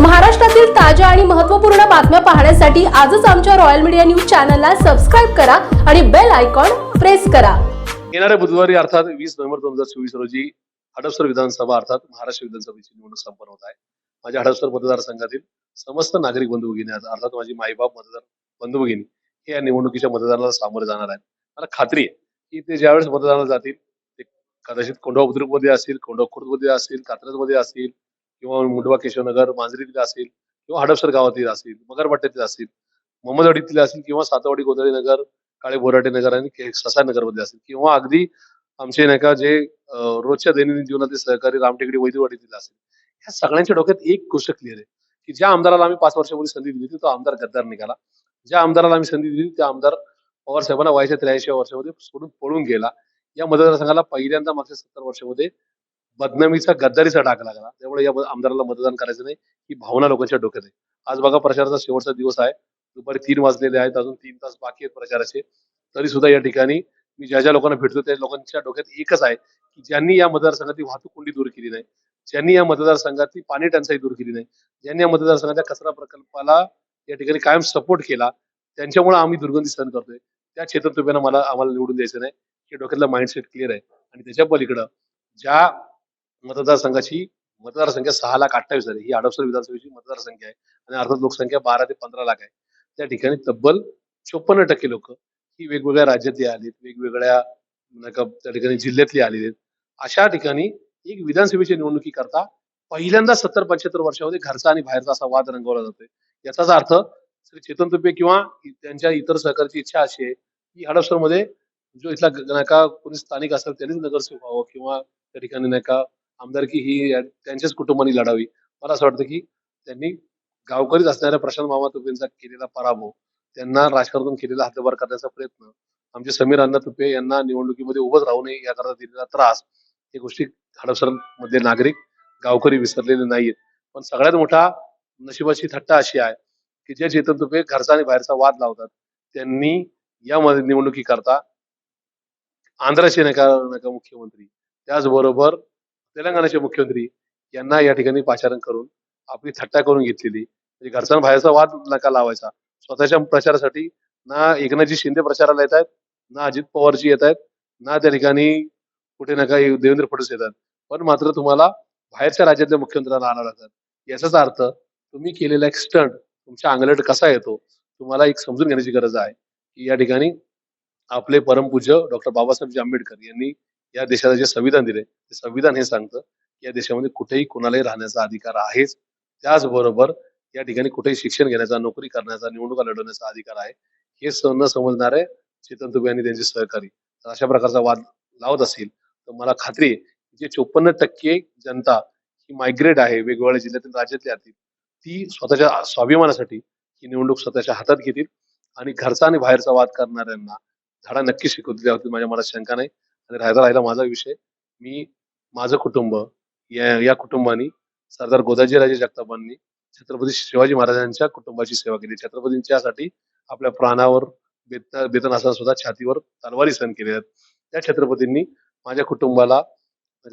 महाराष्ट्रातील ताज्या आणि महत्त्वपूर्ण बातम्या पाहण्यासाठी आजच आमच्या रॉयल मीडिया न्यूज चॅनलला सबस्क्राईब करा आणि बेल आयकॉन प्रेस करा. येणाऱ्या बुधवारी अर्थात वीस नोव्हेंबर दोन हजार चोवीस रोजी हडपसर विधानसभा अर्थात महाराष्ट्र विधानसभेची निवडणूक संपन्न होत आहे. माझ्या हडपसर मतदारसंघातील समस्त नागरिक बंधू भगिनी अर्थात माझी माईबाप मतदार बंधू भगिनी हे या निवडणुकीच्या मतदानाला सामोरे जाणार आहेत. मला खात्री आहे की ते ज्यावेळेस मतदानाला जातील ते कदाचित कोंढवा बुद्रुकमध्ये असेल असतील कोंढवा खुर्दमध्ये असतील कात्रज असतील किंवा मुंडवा केशवनगर मांजरीतील असेल किंवा हडपसर गावातील असेल मगरपट्ट्यातील असेल मोहम्मदवाडीतील असेल किंवा सातवाडी गोदरी नगर काळे बोराटे नगर आणि के- नगरमध्ये किंवा अगदी आमचे नाही का जे रोजच्या दैनंदिन जीवनातील सहकारी रामटेकडी वैद्यवाडीतील असेल. ह्या सगळ्यांच्या डोक्यात एक गोष्ट क्लिअर आहे की ज्या आमदाराला आम्ही पाच वर्षापूर्वी संधी दिली होती तो आमदार गद्दार निघाला. ज्या आमदाराला आम्ही संधी दिली त्या आमदार पवार साहेबांना वयाच्या त्र्याऐंशी वर्षामध्ये सोडून पळून गेला. या मतदारसंघाला पहिल्यांदा मागच्या सत्तर वर्षामध्ये बदनामीचा गद्दारीचा डाग लागला. त्यामुळे या आमदाराला मतदान करायचं नाही ही भावना लोकांच्या डोक्यात आहे. आज बघा प्रचाराचा शेवटचा दिवस आहे. दुपारी तीन वाजलेले आहेत अजून तीन तास बाकी आहेत प्रचाराचे. तरी सुद्धा या ठिकाणी मी ज्या ज्या लोकांना भेटतो त्या लोकांच्या डोक्यात एकच आहे की ज्यांनी या मतदारसंघातली वाहतूक कोंडी दूर केली नाही ज्यांनी या मतदारसंघातली पाणी टंचाई दूर केली नाही ज्यांनी या मतदारसंघाच्या कचरा प्रकल्पाला या ठिकाणी कायम सपोर्ट केला त्यांच्यामुळे आम्ही दुर्गंधी सहन करतोय. त्या क्षेत्रात तुम्ही मला आम्हाला निवडून द्यायचं नाही. हे डोक्यातला माइंडसेट क्लिअर आहे. आणि त्याच्या पलीकडं ज्या मतदारसंघाची मतदारसंख्या सहा लाख अठ्ठावीस झाली. ही हडपसर विधानसभेची मतदारसंख्या आहे आणि अर्थात लोकसंख्या बारा ते पंधरा लाख आहे. त्या ठिकाणी तब्बल चोपन्न टक्के लोक ही वेगवेगळ्या राज्यातली आलीत वेगवेगळ्या नाही का त्या ठिकाणी जिल्ह्यातली आलेली आहेत. अशा ठिकाणी एक विधानसभेच्या निवडणुकी करता पहिल्यांदा सत्तर पंच्याहत्तर वर्षामध्ये घरचा आणि बाहेरचा असा वाद रंगवला जातोय. याचाच अर्थ श्री चेतन तुपे किंवा त्यांच्या इतर सहकार्याची इच्छा अशी आहे की हडपसरमध्ये जो इथला नाही का कोणी स्थानिक असेल त्यांनीच नगरसेवक व्हावं किंवा त्या ठिकाणी नाही का आमदारकी ही त्यांच्याच कुटुंबाने लढावी. मला असं वाटतं की त्यांनी गावकरीच असणाऱ्या प्रशांत मामा तुपेंचा केलेला पराभव त्यांना राजकारणातून केलेला हद्दबार करण्याचा प्रयत्न आमचे समीर अण्णा तुपे यांना निवडणुकीमध्ये उभंच राहू नये याकरता दिलेला त्रास हे गोष्टी हडपसरमध्ये नागरिक गावकरी विसरलेले नाहीयेत. पण सगळ्यात मोठा नशिबाची थट्टा अशी आहे की जे चेतन तुपे घरचा आणि बाहेरचा वाद लावतात त्यांनी या मध्ये निवडणुकी करता आंध्राचे नका नका मुख्यमंत्री. त्याचबरोबर तेलंगणाचे मुख्यमंत्री यांना या ठिकाणी पाचारण करून आपली थट्टा करून घेतलेली. म्हणजे घरचा बाहेरचा वाद नका लावायचा. स्वतःच्या प्रचारासाठी ना एकनाथजी शिंदे प्रचाराला येत आहेत ना अजित पवारजी येत आहेत ना त्या ठिकाणी कुठे ना काही देवेंद्र फडणवीस येतात पण मात्र तुम्हाला बाहेरच्या राज्यातल्या मुख्यमंत्र्यांना आणावं लागतात याचाच अर्थ तुम्ही केलेला एक स्टंट तुमच्या अंगलट कसा येतो तुम्हाला एक समजून घेण्याची गरज आहे. की या ठिकाणी आपले परमपूज्य डॉक्टर बाबासाहेब आंबेडकर यांनी या देशाला जे संविधान दिले ते संविधान हे सांगतं की या देशामध्ये कुठेही कोणालाही राहण्याचा अधिकार आहेच. त्याचबरोबर या ठिकाणी कुठेही शिक्षण घेण्याचा नोकरी करण्याचा निवडणुका लढवण्याचा अधिकार आहे. हे स- न समजणारे चेतन तुबे आणि त्यांचे सहकारी. तर अशा प्रकारचा वाद लावत असेल तर मला खात्री आहे जे चोपन्न टक्के जनता ही मायग्रेट आहे वेगवेगळ्या जिल्ह्यातील राज्यातली आतील ती स्वतःच्या स्वाभिमानासाठी ही निवडणूक स्वतःच्या हातात घेतील. आणि घरचा आणि बाहेरचा वाद करणाऱ्यांना धडा नक्की शिकवतील त्यावरती माझ्या मनात शंका नाही. आणि राहायचा राहिला माझा विषय. मी माझं कुटुंब या या कुटुंबानी सरदार गोदाजीराजे जगतापांनी छत्रपती शिवाजी महाराजांच्या कुटुंबाची सेवा केली. छत्रपतींच्यासाठी आपल्या प्राणावर बेतन बेतन असताना सुद्धा छातीवर तलवारी सहन केल्या आहेत. त्या छत्रपतींनी माझ्या कुटुंबाला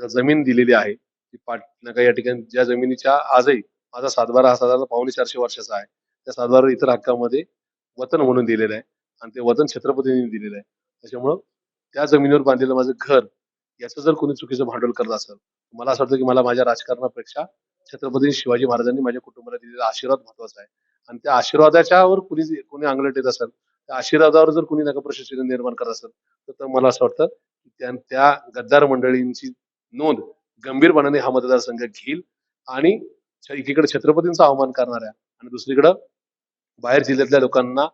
जमीन दिलेली आहे. ती पाट नका या ठिकाणी ज्या जमिनीच्या आजही माझा सातबारा हा साधारण पावणे चारशे वर्षाचा आहे. त्या सातबारा इतर हक्कामध्ये वतन म्हणून दिलेलं आहे आणि ते वतन छत्रपतींनी दिलेलं आहे. त्याच्यामुळं त्या जमिनीवर बांधलेलं माझं घर याचं जर कोणी चुकीचं भांडवल करत असेल मला असं वाटतं की मला माझ्या राजकारणापेक्षा छत्रपती शिवाजी महाराजांनी माझ्या कुटुंबाला दिलेला आशीर्वाद महत्त्वाचा आहे. आणि त्या आशीर्वादाच्यावर कुणी कोणी अंगलट येत असेल त्या आशीर्वादावर जर कोणी नका प्रशासन निर्माण करत असेल तर मला असं वाटतं की त्या त्या गद्दार मंडळींची नोंद गंभीरपणाने हा मतदारसंघ घेईल आणि एकीकडे छत्रपतींचा अवमान करणाऱ्या आणि दुसरीकडं बाहेर जिल्ह्यातल्या लोकांना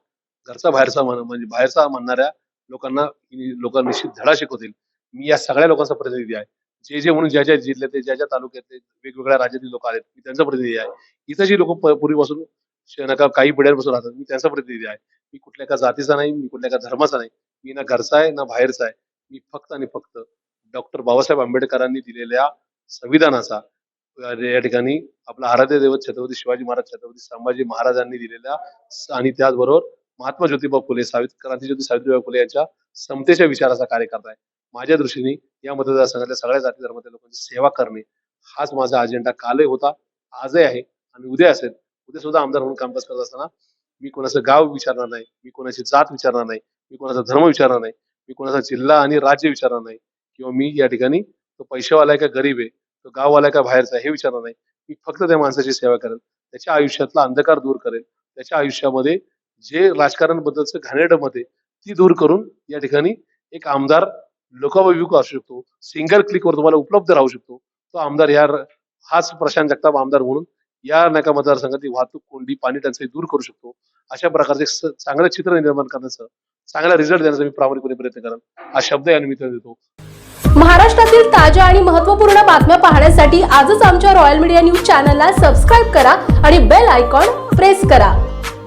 घरचा बाहेरचा म्हण- म्हणजे बाहेरचा म्हणणाऱ्या लोकांना लोकांना निश्चित धडा शिकवतील. मी या सगळ्या लोकांचा प्रतिनिधी आहे. जे जे म्हणून ज्या ज्या जिल्ह्यातले ज्या ज्या तालुक्यातले वेगवेगळ्या राज्यातील लोक आहेत मी त्यांचा प्रतिनिधी आहे. इथं जी लोक पूर्वीपासून नका काही पिढ्यांपासून राहतात मी त्यांचा प्रतिनिधी आहे. मी कुठल्या का जातीचा नाही मी कुठल्या का धर्माचा नाही. मी ना घरचा आहे ना बाहेरचा आहे. मी फक्त आणि फक्त डॉक्टर बाबासाहेब आंबेडकरांनी दिलेल्या संविधानाचा या ठिकाणी आपला आराध्य दैवत छत्रपती शिवाजी महाराज छत्रपती संभाजी महाराजांनी दिलेल्या आणि त्याचबरोबर महात्मा ज्योतिबा फुले सावित्री क्रांतीज्योती सावित्रीबाई फुले यांच्या समतेच्या विचाराचा कार्यकर्ता आहे माझ्या दृष्टीने या मतदारसंघातल्या सगळ्या जाती धर्मातल्या लोकांची सेवा करणे हाच माझा अजेंडा कालही होता आजही आहे आणि उद्या असेल. उद्या सुद्धा आमदार म्हणून कामकाज करत असताना मी कोणाचं गाव विचारणार नाही मी कोणाची जात विचारणार नाही मी कोणाचा धर्म विचारणार नाही मी कोणाचा जिल्हा आणि राज्य विचारणार नाही किंवा मी या ठिकाणी तो पैशावाला आहे का गरीब आहे तो गाववाला आहे का बाहेरचा आहे हे विचारणार नाही. मी फक्त त्या माणसाची सेवा करेल त्याच्या आयुष्यातला अंधकार दूर करेल त्याच्या आयुष्यामध्ये जे राजकारण बद्दलचं ती दूर करून या ठिकाणी एक आमदार लोकाभिमुख असू शकतो. सिंगल क्लिकवर तुम्हाला उपलब्ध राहू शकतो. तो आमदार या हाच प्रशांत जगताप आमदार म्हणून या नाका मतदारसंघातील वाहतूक कोंडी पाणी टंचाई दूर करू शकतो. अशा प्रकारचे चांगलं चित्र निर्माण करण्याचं चांगला रिझल्ट देण्याचा मी प्रामाणिकपणे प्रयत्न करेन. हा शब्द या निमित्ताने देतो. महाराष्ट्रातील ताज्या आणि महत्त्वपूर्ण बातम्या पाहण्यासाठी आजच आमच्या रॉयल मीडिया न्यूज चॅनलला सबस्क्राईब करा आणि बेल आयकॉन प्रेस करा.